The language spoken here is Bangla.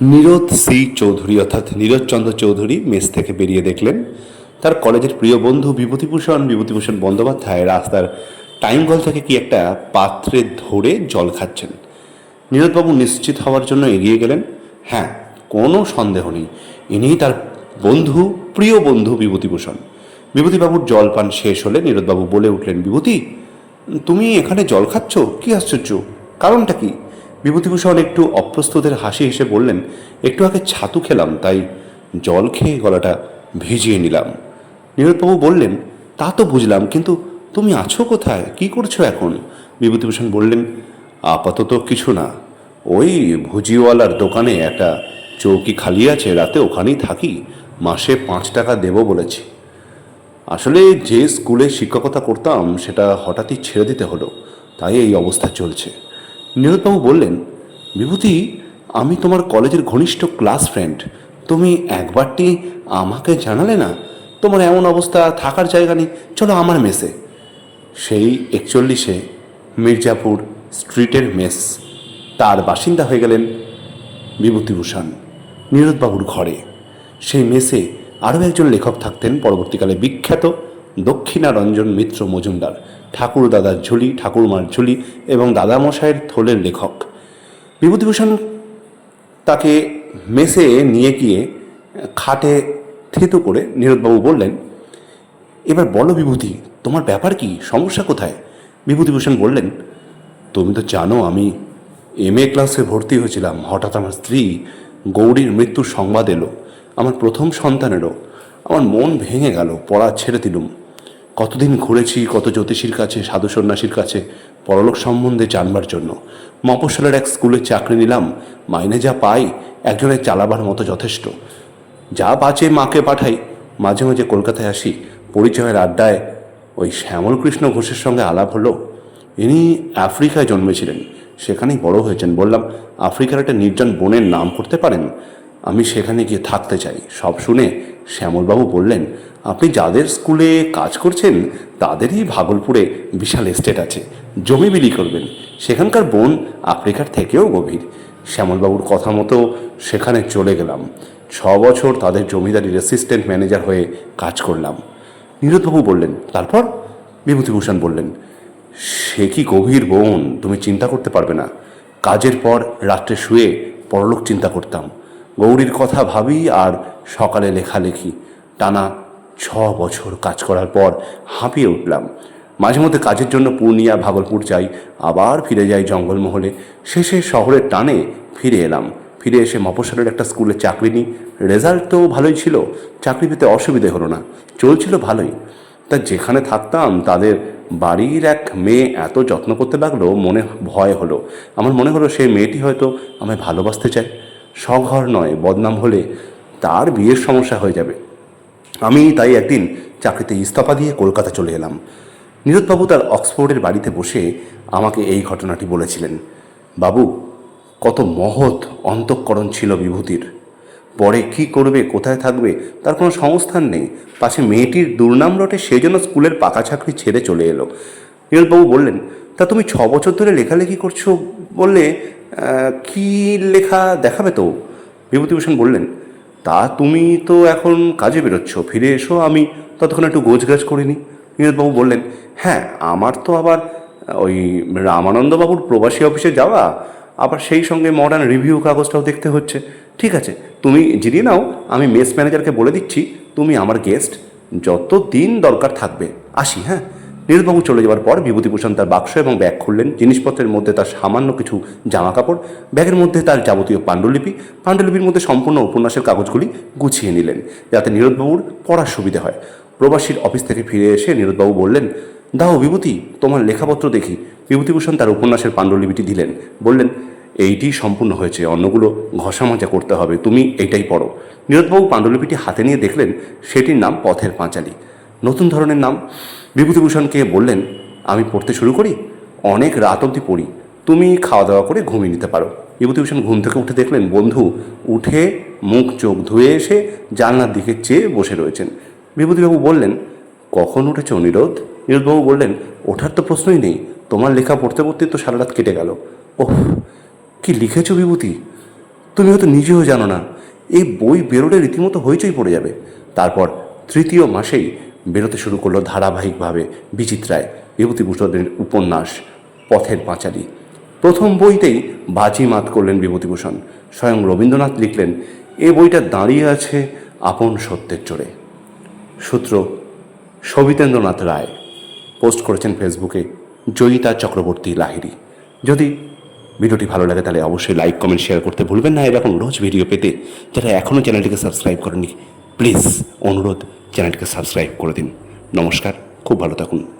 নীরদ সি চৌধুরী, অর্থাৎ নীরজ চন্দ্র চৌধুরী মেস থেকে বেরিয়ে দেখলেন। তার কলেজের প্রিয় বন্ধু বিভূতিভূষণ বিভূতিভূষণ বন্দ্যোপাধ্যায় রাস্তার টাইম কল থেকে কি একটা পাত্রে ধরে জল খাচ্ছেন। নীরদবাবু নিশ্চিত হওয়ার জন্য এগিয়ে গেলেন। হ্যাঁ কোনো সন্দেহ নেই ইনিই তার বন্ধু, প্রিয় বন্ধু বিভূতিভূষণ। বিভূতিবাবুর জলপান শেষ হলে নীরদবাবু বলে উঠলেন, বিভূতি, তুমি এখানে জল খাচ্ছ? কি আশ্চর্য! কারণটা কি? বিভূতিভূষণ একটু অপ্রস্তুতের হাসি হেসে বললেন, একটু আগে ছাতু খেলাম, তাই জল খেয়ে গলাটা ভিজিয়ে নিলাম। নীরদবাবু বললেন, তা তো বুঝলাম, কিন্তু তুমি আছো কোথায়? কি করছ এখন? বিভূতিভূষণ বললেন, আপাতত কিছু না। ওই ভুজিওয়ালার দোকানে একটা চৌকি খালি আছে, রাতে ওখানেই থাকি। মাসে পাঁচ টাকা দেবো বলেছি। আসলে যে স্কুলে শিক্ষকতা করতাম, সেটা হঠাৎই ছেড়ে দিতে হলো। তাই এই অবস্থা চলছে। নীরদবাবু বললেন, বিভূতি, আমি তোমার কলেজের ঘনিষ্ঠ ক্লাস ফ্রেন্ড। তুমি একবারটি আমাকে জানালে না? তোমার এমন অবস্থা থাকার জায়গা নেই। চলো আমার মেসে। সেই একচল্লিশে মির্জাপুর স্ট্রিটের মেস। তার বাসিন্দা হয়ে গেলেন বিভূতিভূষণ নীরদবাবুর ঘরে। সেই মেসে আরও একজন লেখক থাকতেন, পরবর্তীকালে বিখ্যাত দক্ষিণারঞ্জন মিত্র মজুমদার, ঠাকুর দাদার ঝুলি ঠাকুরমার ঝুলি এবং দাদামশাইয়ের থলের লেখক। বিভূতিভূষণ তাকে মেসে নিয়ে গিয়ে খাটে থিতু করে নীরদবাবু বললেন, এবার বলো বিভূতি, তোমার ব্যাপার কি? সমস্যা কোথায়? বিভূতিভূষণ বললেন, তুমি তো জানো আমি এম এ ক্লাসে ভর্তি হয়েছিলাম। হঠাৎ আমার স্ত্রী গৌরীর মৃত্যুর সংবাদ এলো। আমার প্রথম সন্তানেরও। আমার মন ভেঙে গেল, পড়া ছেড়ে দিলুম। কতদিন ঘুরেছি, কত জ্যোতিষীর কাছে, সাধু সন্ন্যাসীর কাছে, পরলোক সম্বন্ধে জানবার জন্য। মফস্বলের এক স্কুলে চাকরি নিলাম, মাইনে যা পাই একজনের চালাবার মতো যথেষ্ট। যা বাঁচে মাকে পাঠাই, মাঝে মাঝে কলকাতায় আসি, পরিচয়ের আড্ডায় ওই শ্যামল কৃষ্ণ ঘোষের সঙ্গে আলাপ হলো। ইনি আফ্রিকায় জন্মেছিলেন, সেখানেই বড় হয়েছেন। বললাম, আফ্রিকার একটা নির্জন বনের নাম করতে পারেন? আমি সেখানে গিয়ে থাকতে চাই। সব শুনে শ্যামলবাবু বললেন, আপনি যাদের স্কুলে কাজ করছেন, তাদেরই ভাগলপুরে বিশাল এস্টেট আছে। জমি বিলি করবেন। সেখানকার বন আফ্রিকার থেকেও গভীর। শ্যামলবাবুর কথা মতো সেখানে চলে গেলাম। ছ বছর তাদের জমিদারির অ্যাসিস্ট্যান্ট ম্যানেজার হয়ে কাজ করলাম। নীরদবাবু বললেন, তারপর? বিভূতিভূষণ বললেন, সে কি গভীর বন, তুমি চিন্তা করতে পারবে না। কাজের পর রাত্রে শুয়ে পরলোক চিন্তা করতাম। গৌরীর কথা ভাবি আর সকালে লেখালেখি। টানা ছ বছর কাজ করার পর হাঁপিয়ে উঠলাম। মাঝে মধ্যে কাজের জন্য পূর্ণিয়া, ভাগলপুর যাই, আবার ফিরে যাই জঙ্গলমহলে। শেষে শহরের টানে ফিরে এলাম। ফিরে এসে মফস্বলের একটা স্কুলে চাকরি নিই। রেজাল্ট তো ভালোই ছিল, চাকরি পেতে অসুবিধে হলো না। চলছিল ভালোই। তা যেখানে থাকতাম, তাদের বাড়ির এক মেয়ে এত যত্ন করতে লাগল, মনে ভয় হলো। আমার মনে হলো সেই মেয়েটি হয়তো আমায় ভালোবাসতে চায়। স্বঘর নয়, বদনাম হলে তার বিয়ের সমস্যা হয়ে যাবে। আমি তাই একদিন চাকরিতে ইস্তফা দিয়ে কলকাতা চলে এলাম। নীরদবাবু তার অক্সফোর্ডের বাড়িতে বসে আমাকে এই ঘটনাটি বলেছিলেন। বাবু, কত মহৎ অন্তঃকরণ ছিল বিভূতির। পরে কি করবে, কোথায় থাকবে, তার কোনো সংস্থান নেই। পাশে মেয়েটির দুর্নাম রটে সেই জন্য স্কুলের পাকা চাকরি ছেড়ে চলে এলো। নীরদবাবু বললেন, তা তুমি ছ বছর ধরে লেখালেখি করছ বললে কি লেখা দেখাবে তো? বিভূতিভূষণ বললেন, তা তুমি তো এখন কাজে বেরোচ্ছ, ফিরে এসো, আমি ততক্ষণ একটু গোছগাছ করে নিই। নীরদবাবু বললেন হ্যাঁ আমার তো আবার ওই রামানন্দবাবুর প্রবাসী অফিসে যাওয়া, আবার সেই সঙ্গে মডার্ন রিভিউ কাগজটাও দেখতে হচ্ছে। ঠিক আছে, তুমি জিরিয়ে নাও, আমি মেস ম্যানেজারকে বলে দিচ্ছি, তুমি আমার গেস্ট যত দিন দরকার থাকবে, আসি হ্যাঁ? নীরদবাবু চলে যাওয়ার পর বিভূতিভূষণ তার বাক্স এবং ব্যাগ খুললেন। জিনিসপত্রের মধ্যে তার সামান্য কিছু জামা কাপড় ব্যাগের মধ্যে তার যাবতীয় পাণ্ডুলিপি, পাণ্ডুলিপির মধ্যে সম্পূর্ণ উপন্যাসের কাগজগুলি গুছিয়ে নিলেন। যাতে নীরদবাবুর পড়ার সুবিধে হয়। প্রবাসীর অফিস থেকে ফিরে এসে নীরদবাবু বললেন, দাও বিভূতি, তোমার লেখাপত্র দেখি। বিভূতিভূষণ তার উপন্যাসের পাণ্ডুলিপিটি দিলেন। বললেন, এইটি সম্পূর্ণ হয়েছে অন্যগুলো ঘষা মাজা করতে হবে, তুমি এইটাই পড়ো। নীরদবাবু পাণ্ডুলিপিটি হাতে নিয়ে দেখলেন, সেটির নাম পথের পাঁচালী। নতুন ধরনের নাম। বিভূতিভূষণকে বললেন, আমি পড়তে শুরু করি, অনেক রাত অবধি পড়ি। তুমি খাওয়া দাওয়া করে ঘুমিয়ে নিতে পারো। বিভূতিভূষণ ঘুম থেকে উঠে দেখলেন, বন্ধু, উঠে মুখ চোখ ধুয়ে এসে জানলার দিকে চেয়ে বসে রয়েছেন। বিভূতিবাবু বললেন, কখন উঠেছ নীরদ? নীরদবাবু বললেন, ওঠার তো প্রশ্নই নেই, তোমার লেখা পড়তে পড়তে তো সারা রাত কেটে গেল। ওহ, কি লিখেছ বিভূতি? তুমি হয়তো নিজেও জানো না, এই বই বেরোলে রীতিমতো হইচই পড়ে যাবে। তারপর তৃতীয় মাসেই বেরোতে শুরু করল ধারাবাহিকভাবে বিচিত্রায় বিভূতিভূষণের উপন্যাস, পথের পাঁচালী। প্রথম বইতেই বাজি মাত করলেন বিভূতিভূষণ স্বয়ং রবীন্দ্রনাথ লিখলেন, এ বইটা দাঁড়িয়ে আছে আপন সত্যের চড়ে সূত্র সবিতেন্দ্রনাথ রায় পোস্ট করেছেন ফেসবুকে জয়িতা চক্রবর্তী লাহিড়ী। যদি ভিডিওটি ভালো লাগে তাহলে অবশ্যই লাইক, কমেন্ট, শেয়ার করতে ভুলবেন না। এরকম রোজ ভিডিও পেতে যারা এখনও চ্যানেলটিকে সাবস্ক্রাইব করেনি প্লিজ অনুরোধ চ্যানেলটিকে সাবস্ক্রাইব করে দিন। নমস্কার খুব ভালো থাকুন।